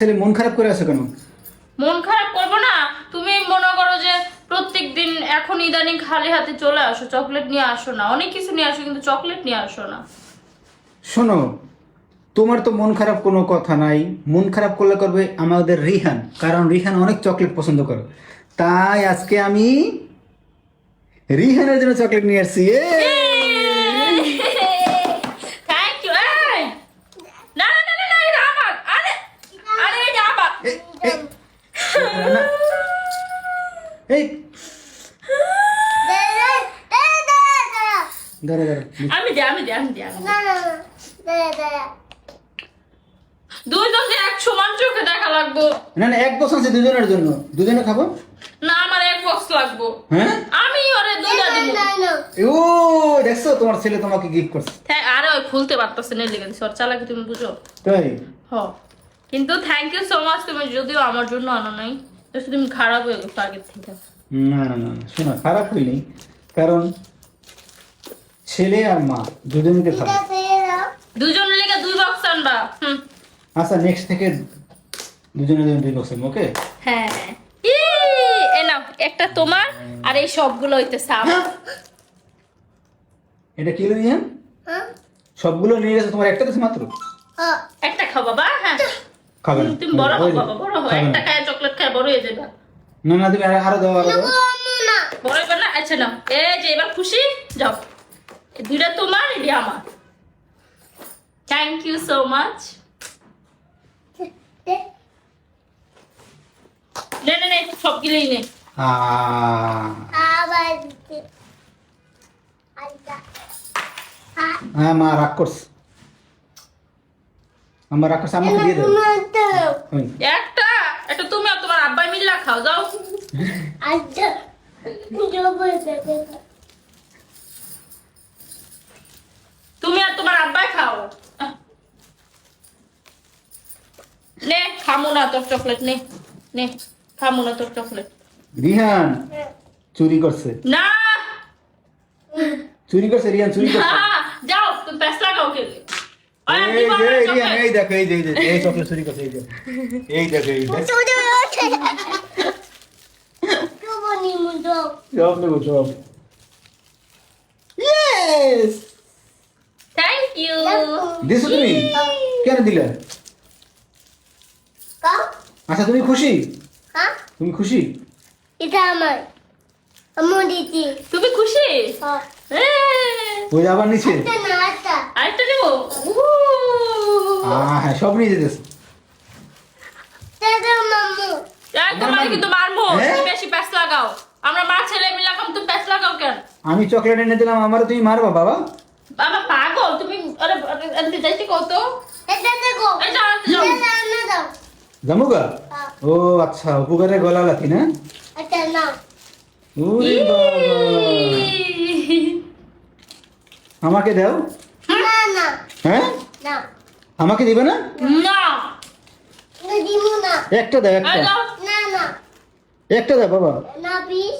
ছেলে মন খারাপ করে আছে কেন? মন খারাপ করব না। তুমি মনে করো যে প্রত্যেক দিন এখন ইদানিং খালি হাতে চলে আসো চকলেট নিয়ে আসো না। অনেক কিছু নিয়ে আসো কিন্তু চকলেট নিয়ে আসো না। শোনো তোমার তো মন খারাপ কোনো কথা নাই। মন খারাপ করলে করবে আমাদের রিহান কারণ রিহান অনেক চকলেট পছন্দ করে। তাই আজকে আমি রিহানের জন্য চকলেট নিয়ে আসছি। থ্যাংক ইউ না না না না না এটা আমার আরে আরে এটা আমার এই, এই, না, এই দাঁড়া দাঁড়া আমি দে আমি দে আমি দে আমি দে। দুইজন এক সমান চোখে দেখা লাগবো। না না এক বছর আছে দুজনের জন্য। দুজনে খাব? না আমার এক বক্স লাগবো। হ্যাঁ? আমি ওরে দুইটা দিব। ও দেখছ তোমার ছেলে তোমাকে গিফট করছে। আরে ওই খুলতে পারতেছে না লেগে দিছে চালাকি তুমি বুঝো? তাই? কিন্তু থ্যাংক ইউ সো মাচ তুমি যদিও আমার জন্য আনো নাই। তুমি খারাপ হয়ে গেছো আগের থেকে। না না না শোনো খারাপ হইনি কারণ ছেলে আর মা দুজনকে খাবে দুজন লেগে দুই বক্স আনবা আচ্ছা নেক্সট থেকে দুজনের জন্য দুই বছর ওকে হ্যাঁ। এ নাও একটা তোমার আর এই সবগুলো হইতেছে আমার। এটা কি নিয়ে সবগুলো নিয়ে গেছে তোমার একটা দিছে মাত্র? একটা খাও বাবা হ্যাঁ। খাবে তুমি বড় হও বাবা বড় হও। একটা খায় চকলেট খায় বড় হয়ে যাবে। না না তুমি আরো- আরও দাও আরও বড় এবার না আচ্ছা নাও। এই যে এবার খুশি? যাও। দুইটা তোমার এটি আমার। থ্যাংক ইউ সো মাচ নে নে নে সবগুলোই নে। হ্যাঁ মা রাগ করছে। আমার করছে আমাকে দিয়ে দেবো। ওই, একটা? একটা তুমি আর তোমার আব্বাই মিল্লা খাও যাও। তুমি আর তোমার আব্বাই খাও। নে খামো না তোর চকলেট নে নে খামো না তোর চকলেট রিহান চুরি করছে। না। চুরি করছে রিহান চুরি করছে না, যাও তুমি প্যাস লাগাও কে এই যে রিহান এই দেখো এই যে এই যে এই চকলেট চুরি করছে এই যে। এই দেখো এই দেখো সব নেব সব ইয়েস থ্যাংক ইউ দিছো তুমি? কেন দিলে? আচ্ছা তুমি খুশি? তুমি খুশি? এটা আমার। আমার দিদি তুমি খুশি? হ্যাঁ। ওই আবার নিচে আরেকটা প্যাস লাগাও। কেন? আমি চকলেট এনে দিলাম আমার তুমি মারবা বাবা। বাবা পাগল তুমি কত জামুগা হ্যাঁ। ও আচ্ছা উপকারে গলা লাথি না? বাবা। আমাকে দাও। না না। হ্যাঁ? না। আমাকে দিবে না? না। না। একটা দাও একটা। না না। একটা দাও বাবা। না প্লিজ